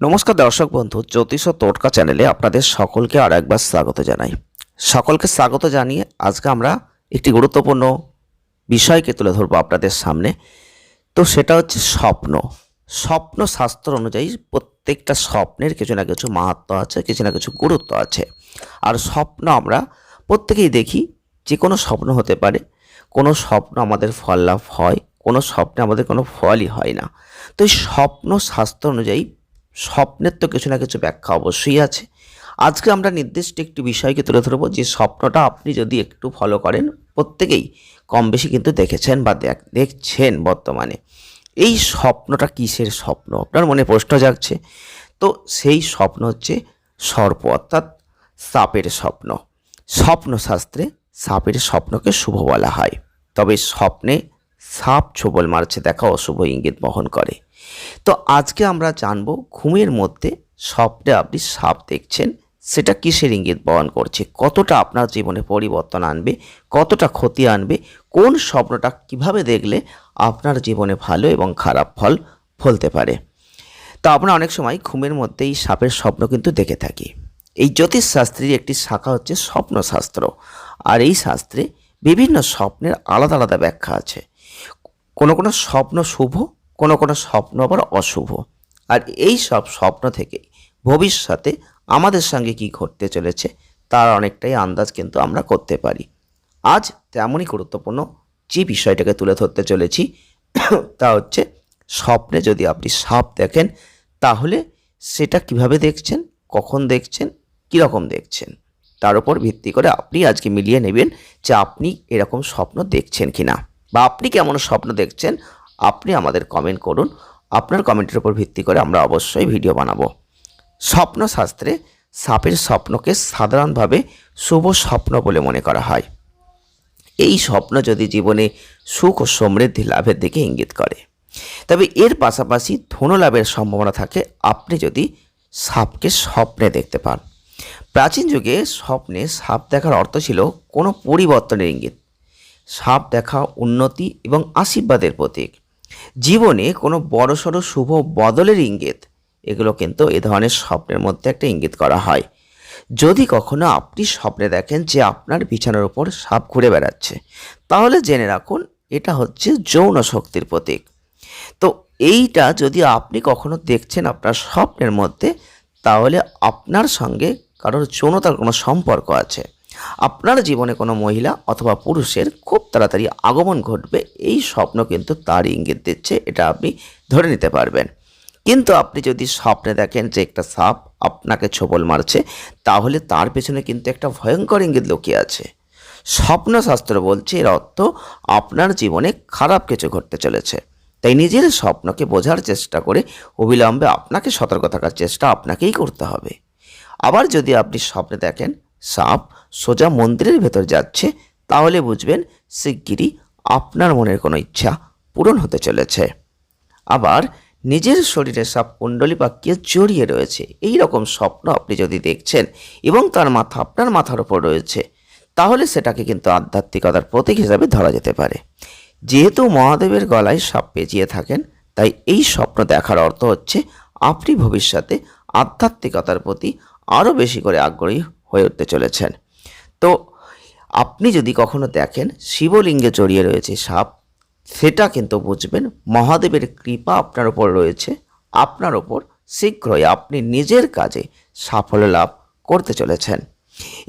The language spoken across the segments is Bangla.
নমস্কার দর্শক বন্ধু, জ্যোতিষ ও টোটকা চ্যানেলে আপনাদের সকলকে আর একবার স্বাগত জানাই। সকলকে স্বাগত জানিয়ে আজকে আমরা একটি গুরুত্বপূর্ণ বিষয়কে তুলে ধরবো আপনাদের সামনে। তো সেটা হচ্ছে স্বপ্ন। স্বপ্ন শাস্ত্র অনুযায়ী প্রত্যেকটা স্বপ্নের কিছু না কিছু মাহাত্ম আছে, কিছু না কিছু গুরুত্ব আছে। আর স্বপ্ন আমরা প্রত্যেকেই দেখি, যে কোনো স্বপ্ন হতে পারে। কোনো স্বপ্ন আমাদের ফল লাভ হয়, কোনো স্বপ্নে আমাদের কোনো ফলই হয় না। তো এই স্বপ্ন শাস্ত্র অনুযায়ী স্বপ্নের তো কিছু না কিছু ব্যাখ্যা অবশ্যই আছে। আজকে আমরা নির্দিষ্ট একটি বিষয়কে তুলে ধরবো, যে স্বপ্নটা আপনি যদি একটু ফলো করেন, প্রত্যেকেই কম বেশি কিন্তু দেখেছেন বা দেখ- দেখছেন বর্তমানে। এই স্বপ্নটা কিসের স্বপ্ন? আপনার মনে প্রশ্ন জাগছে। তো সেই স্বপ্ন হচ্ছে সর্প, অর্থাৎ সাপের স্বপ্ন। স্বপ্ন শাস্ত্রে সাপের স্বপ্নকে শুভ বলা হয়। তবে স্বপ্নে সাপ ছোবল মারছে দেখা অশুভ ইঙ্গিত বহন করে। তো আজকে আমরা জানব ঘুমের মধ্যে স্বপ্নে আপনি সাপ দেখছেন, সেটা কিসের ইঙ্গিত বহন করছে? কতটা আপনার জীবনে পরিবর্তন আনবে? কতটা ক্ষতি আনবে? কোন স্বপ্নটা কীভাবে দেখলে আপনার জীবনে ভালো এবং খারাপ ফল ফলতে পারে? তো আমরা অনেক সময় ঘুমের মধ্যে এই সাপের স্বপ্ন কিন্তু দেখে থাকি। এই জ্যোতিষশাস্ত্রের একটি শাখা হচ্ছে স্বপ্নশাস্ত্র। আর এই শাস্ত্রে বিভিন্ন স্বপ্নের আলাদা আলাদা ব্যাখ্যা আছে। কোনো কোনো স্বপ্ন শুভ, কোনো কোনো স্বপ্ন আবার অশুভ। আর এই সব স্বপ্ন থেকে ভবিষ্যতে আমাদের সঙ্গে কি ঘটতে চলেছে, তার অনেকটাই আন্দাজ কিন্তু আমরা করতে পারি। আজ তেমনই গুরুত্বপূর্ণ যে বিষয়টাকে তুলে ধরতে চলেছি, তা হচ্ছে স্বপ্নে যদি আপনি সাপ দেখেন, তাহলে সেটা কীভাবে দেখছেন, কখন দেখছেন, কীরকম দেখছেন? তার উপর ভিত্তি করে আপনি আজকে মিলিয়ে নেবেন যে আপনি এরকম স্বপ্ন দেখছেন কি না বা আপনি কেমন স্বপ্ন দেখছেন, আপনি আমাদের কমেন্ট করুন। আপনার কমেন্টের উপর ভিত্তি করে আমরা অবশ্যই ভিডিও বানাবো। স্বপ্নশাস্ত্রে সাপের স্বপ্নকে সাধারণভাবে শুভ স্বপ্ন বলে মনে করা হয়। এই স্বপ্ন যদি জীবনে সুখ ও সমৃদ্ধি লাভের দিকে ইঙ্গিত করে। তবে এর পাশাপাশি ধন লাভের সম্ভাবনা থাকে, আপনি যদি সাপকে স্বপ্নে দেখতে পান। প্রাচীন যুগে স্বপ্নে সাপ দেখার অর্থ ছিল কোনো পরিবর্তনের ইঙ্গিত। সাপ দেখা, উন্নতি এবং আশীর্বাদের প্রতীক। জীবনে কোনো বড়সড় শুভ বদলের ইঙ্গিত, এগুলো কিন্তু এ ধরনের স্বপ্নের মধ্যে একটা ইঙ্গিত করা হয়। যদি কখনো আপনি স্বপ্নে দেখেন যে আপনার বিছানার উপর সাপ ঘুরে বেড়াচ্ছে, তাহলে জেনে রাখুন এটা হচ্ছে যৌন শক্তির প্রতীক। তো এইটা যদি আপনি কখনো দেখছেন আপনার স্বপ্নের মধ্যে, তাহলে আপনার সঙ্গে কারোর যৌনতার কোনো সম্পর্ক আছে। আপনার জীবনে কোনো মহিলা অথবা পুরুষের খুব তাড়াতাড়ি আগমন ঘটবে, এই স্বপ্ন কিন্তু তার ইঙ্গিত দিচ্ছে, এটা আপনি ধরে নিতে পারবেন। কিন্তু আপনি যদি স্বপ্নে দেখেন যে একটা সাপ আপনাকে ছোবল মারছে, তাহলে তার পেছনে কিন্তু একটা ভয়ঙ্কর ইঙ্গিত লুকিয়ে আছে। স্বপ্নশাস্ত্র বলছে, এর অর্থ আপনার জীবনে খারাপ কিছু ঘটতে চলেছে। তাই নিজের স্বপ্নকে বোঝার চেষ্টা করে, অবিলম্বে আপনাকে সতর্ক থাকার চেষ্টা আপনাকেই করতে হবে। আবার যদি আপনি স্বপ্নে দেখেন সাপ সোজা মন্দিরের ভেতর যাচ্ছে, তাহলে বুঝবেন শিগগিরই আপনার মনের কোনো ইচ্ছা পূরণ হতে চলেছে। আবার নিজের শরীরে সাপ কুণ্ডলী পাকিয়ে জড়িয়ে রয়েছে এই রকম স্বপ্ন আপনি যদি দেখছেন এবং তার মাথা আপনার মাথার ওপর রয়েছে, তাহলে সেটাকে কিন্তু আধ্যাত্মিকতার প্রতীক হিসাবে ধরা যেতে পারে। যেহেতু মহাদেবের গলায় সাপ পেঁচিয়ে থাকেন, তাই এই স্বপ্ন দেখার অর্থ হচ্ছে, আপনি ভবিষ্যতে আধ্যাত্মিকতার প্রতি আরও বেশি করে আগ্রহী হয়ে উঠতে চলেছেন। তো আপনি যদি কখনো দেখেন শিবলিঙ্গে জড়িয়ে রয়েছে সাপ, সেটা কিন্তু বুঝবেন মহাদেবের কৃপা আপনার উপর রয়েছে, আপনার ওপর শীঘ্রই আপনি নিজের কাজে সাফল্য লাভ করতে চলেছেন।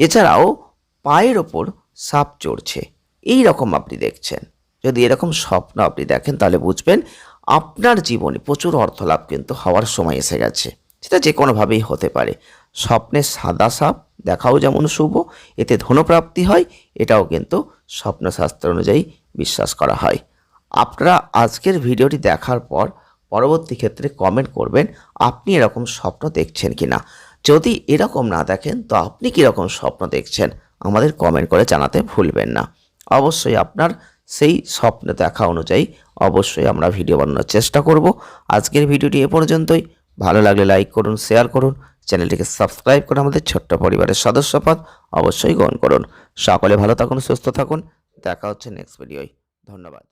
এছাড়াও পায়ের ওপর সাপ চড়ছে, এই রকম আপনি দেখছেন। যদি এরকম স্বপ্ন আপনি দেখেন, তাহলে বুঝবেন আপনার জীবনে প্রচুর অর্থ লাভ কিন্তু হওয়ার সময় এসে গেছে। সেটা যে কোনোভাবেই হতে পারে। স্বপ্নে সাদা সাপ দেখাও যেমন শুভ, এতে ধনপ্রাপ্তি হয়, এটাও কিন্তু স্বপ্নশাস্ত্র অনুযায়ী বিশ্বাস করা হয়। আপনারা আজকের ভিডিওটি দেখার পর পরবর্তী ক্ষেত্রে কমেন্ট করবেন, আপনি এরকম স্বপ্ন দেখছেন কি না যদি এরকম না দেখেন, তো আপনি কীরকম স্বপ্ন দেখছেন, আমাদের কমেন্ট করে জানাতে ভুলবেন না। অবশ্যই আপনার সেই স্বপ্ন দেখা অনুযায়ী অবশ্যই আমরা ভিডিও বানানোর চেষ্টা করব। আজকের ভিডিওটি এ পর্যন্তই। ভালো লাগলে লাইক করুন শেয়ার করুন চ্যানেলটিকে সাবস্ক্রাইব করে আমাদের ছোট্ট পরিবারের সদস্যপদ অবশ্যই গ্রহণ করুন। সকলে ভালো থাকুন, সুস্থ থাকুন। দেখা হচ্ছে নেক্সট ভিডিওয় ধন্যবাদ।